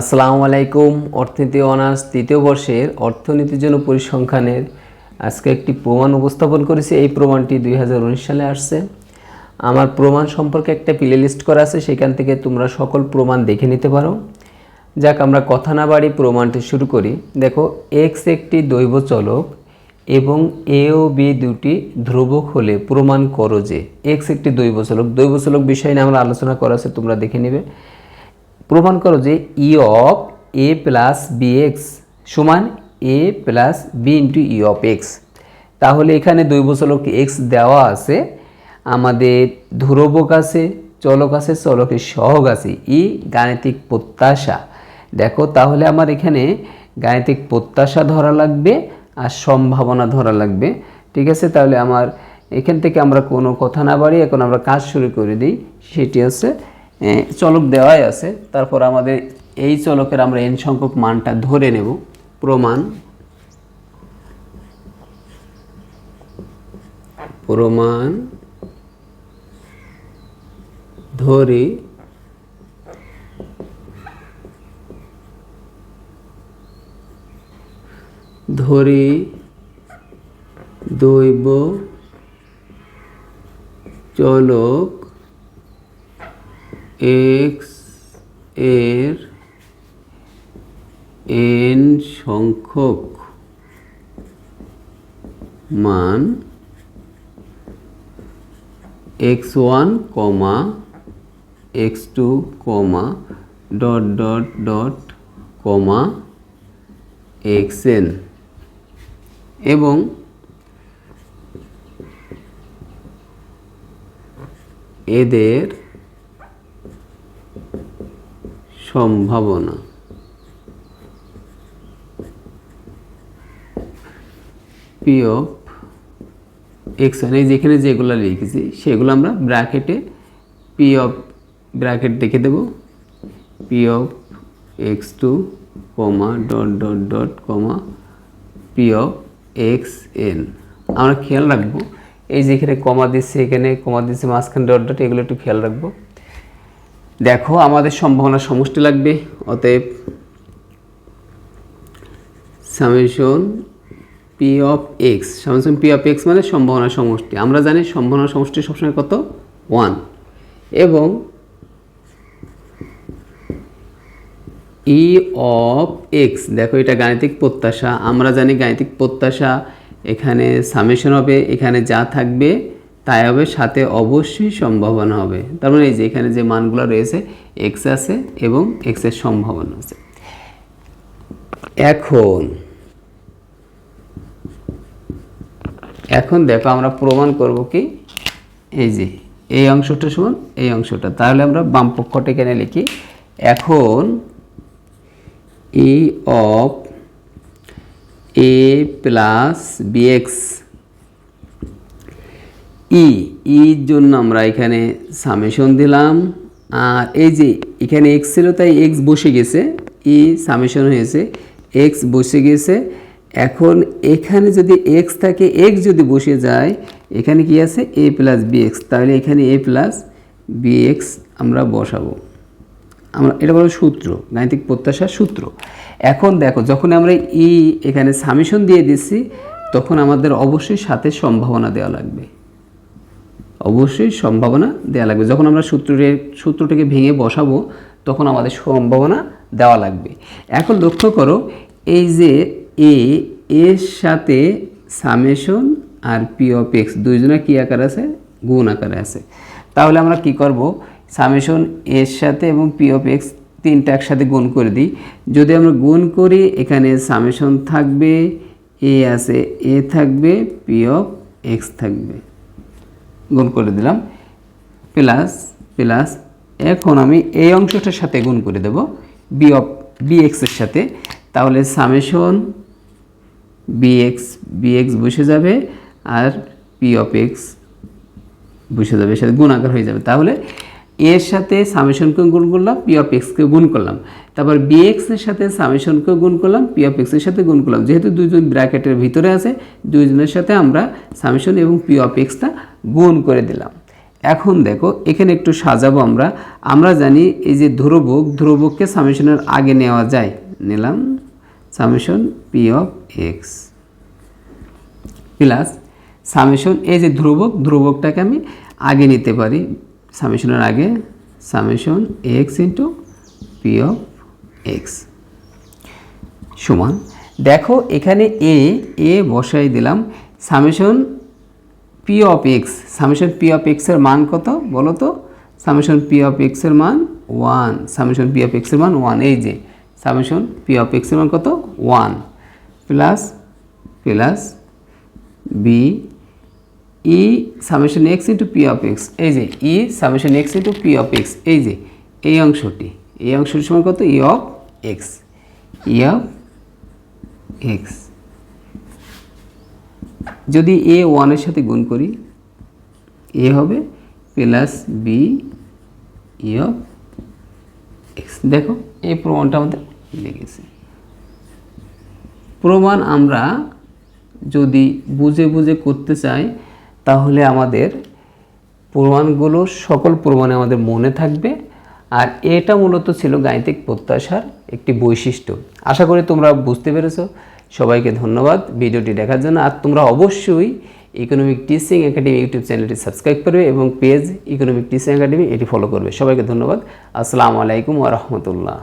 আসসালামু আলাইকুম। অর্থনীতি অনার্স তৃতীয় বর্ষের অর্থনীতির জন্য পরিসংখ্যানের আজকে একটি প্রমাণ উপস্থাপন করেছি। এই প্রমাণটি দুই হাজার উনিশ সালে আসছে। আমার প্রমাণ সম্পর্কে একটা প্লে লিস্ট করা আছে, সেখান থেকে তোমরা সকল প্রমাণ দেখে নিতে পারো। যাক, আমরা কথা না বাড়ি প্রমাণটি শুরু করি। দেখো এক্স একটি দৈব চলক এবং এ ও বি দুটি ধ্রুবক হলে প্রমাণ করো যে এক্স একটি দৈব চলক। দৈব চলক বিষয় নিয়ে আমরা আলোচনা করা আছে, তোমরা দেখে নেবে। প্রমাণ করো যে E of a plus b x সমান a plus b into E of x তাহলে এখানে দৈব চলক এক্স দেওয়া আছে। আমাদের ধ্রুবক আছে, চলক আছে, চলকের সহগ আছে। ই গাণিতিক প্রত্যাশা। দেখো, তাহলে আমার এখানে গাণিতিক প্রত্যাশা ধরা লাগবে আর সম্ভাবনা ধরা লাগবে। ঠিক আছে, তাহলে আমার এখান থেকে আমরা কোনো কথা না বাড়ি এখন আমরা কাজ শুরু করে দিই। সেটি হচ্ছে চলক দেওয়াই আছে। তারপর আমাদের এই চলকের আমরা এন সংখ্যক মানটা ধরে নেব। প্রমাণ। প্রমাণ। ধরে। ধরে। দৈব চলক এক্সের এন সংখ্যক মান x one comma x two comma dot dot dot comma x n এবং এদের সম্ভাবনা। পি অফ এক্স এই যেখানে যেগুলো লিখেছি, সেগুলো আমরা ব্র্যাকেটে পি অফ ব্র্যাকেট দেখে দেব। P of x two comma dot dot dot comma P of x n আমরা খেয়াল রাখব, এই যেখানে কমা দিচ্ছে, এখানে কমা দিচ্ছে, মাঝখানে ডট ডট এগুলো একটু খেয়াল রাখব। দেখো, আমাদের সম্ভাবনা সমষ্টি লাগবে। অতএব summation P of x summation P of x মানে সম্ভাবনা সমষ্টি। আমরা জানি সম্ভাবনা সমষ্টি সবসময় কত? ওয়ান এবং ই অফ এক্স দেখো, এটা গাণিতিক প্রত্যাশা। আমরা জানি গাণিতিক প্রত্যাশা এখানে সামেশন হবে। এখানে যা থাকবে তাই হবে সাথে অবশ্যই সম্ভাবনা হবে। তার মানে এই যে এখানে যে মানগুলো রয়েছে এক্স আছে এবং এক্সের সম্ভাবনা আছে। এখন এখন দেখো আমরা প্রমাণ করব কি? এই যে, এই অংশটা সমান, এই অংশটা। তাহলে আমরা বাম পক্ষটা এখানে লিখি। এখন e of a plus b x e ইর জন্য আমরা এখানে সামেশন দিলাম। আর এই যে এখানে এক্স ছিল, তাই এক্স বসে গেছে। ই সামেশন হয়েছে এক্স বসে গেছে। এখন এখানে যদি এক্স থাকে এক্স যদি বসে যায়, এখানে কি আছে? এ প্লাস বি এক্স তাহলে এখানে এ প্লাস বি এক্স আমরা বসাবো। আমরা, এটা বলো সূত্র, গাণিতিক প্রত্যাশার সূত্র। এখন দেখো, যখন আমরা ই এখানে সামেশন দিয়ে দিচ্ছি, তখন আমাদের অবশ্যই সাথে সম্ভাবনা দেওয়া লাগবে। অবশ্যই সম্ভাবনা দেওয়া লাগবে। যখন আমরা সূত্রের সূত্রটাকে ভেঙে বসাবো, তখন আমাদের সম্ভাবনা দেওয়া লাগবে। এখন লক্ষ্য করো, এই যে এ এর সাথে সামেশন আর পি অফ এক্স দুইজনের কী আকার আছে? গুণ আকারে আছে। তাহলে আমরা কি করব? সামেশন এর সাথে এবং পি অফ এক্স তিনটা একসাথে গুণ করে দিই। যদি আমরা গুণ করি, এখানে সামেশন থাকবে এ আছে এ থাকবে পি অফ এক্স থাকবে। গুণ করে দিলাম। প্লাস প্লাস, এখন আমি এই অংশটার সাথে গুণ করে দেব। বি অফ বি এক্সের সাথে। তাহলে summation b x b x বসে যাবে আর পি অফ এক্স বসে যাবে সাথে গুণ গুণাকার হয়ে যাবে। তাহলে এর সাথে সামেশনকে গুণ করলাম পি অফ এক্সকে গুণ করলাম। তারপর বি এক্সের সাথে সামেশনকে গুণ করলাম পি অফ এক্সের সাথে গুণ করলাম। যেহেতু দুইজন ব্র্যাকেটের ভিতরে আছে, দুইজনের সাথে আমরা সামেশন এবং পি অফ এক্সটা গুণ করে দিলাম। এখন দেখো, এখানে একটু সাজাবো আমরা। আমরা জানি এই যে ধ্রুবক, ধ্রুবককে সামেশনের আগে নেওয়া যায়। নিলাম summation P of x plus summation এই যে ধ্রুবক, ধ্রুবকটাকে আমি আগে নিতে পারি। সামেশনের আগে summation x into P of x সমান। দেখো এখানে এ এ বসাই দিলাম। Summation P of x summation P of এক্সের মান কত বলো তো? সামেশন পি অফ এক্সের মান ওয়ান সামেশন পি অফ এক্সের মান ওয়ান এই যে সামেশন পি অফ এক্সের মান কত? One plus plus b E summation x into P of x এই যে E summation x into P of x এই যে, এই অংশটি, এই অংশটির সময় কত? E of x E of x যদি এ ওয়ানের সাথে গুণ করি এ হবে plus b E of x দেখো, এই প্রমাণটা আমাদের লেগেছে প্রমাণ আমরা যদি বুঝে বুঝে করতে চাই তাহলে আমাদের প্রমাণগুলো, সকল প্রমাণ আমাদের মনে থাকবে। আর এটা মূলত ছিল গাণিতিক প্রত্যাশার একটি বৈশিষ্ট্য। আশা করি তোমরা বুঝতে পেরেছ। সবাইকে ধন্যবাদ ভিডিওটি দেখার জন্য। আর তোমরা অবশ্যই ইকোনমিক টিচিং একাডেমি ইউটিউব চ্যানেলটি সাবস্ক্রাইব করবে এবং পেজ ইকোনমিক টিচিং একাডেমি এটি ফলো করবে। সবাইকে ধন্যবাদ। আসসালামু আলাইকুম ওয়া রাহমাতুল্লাহ।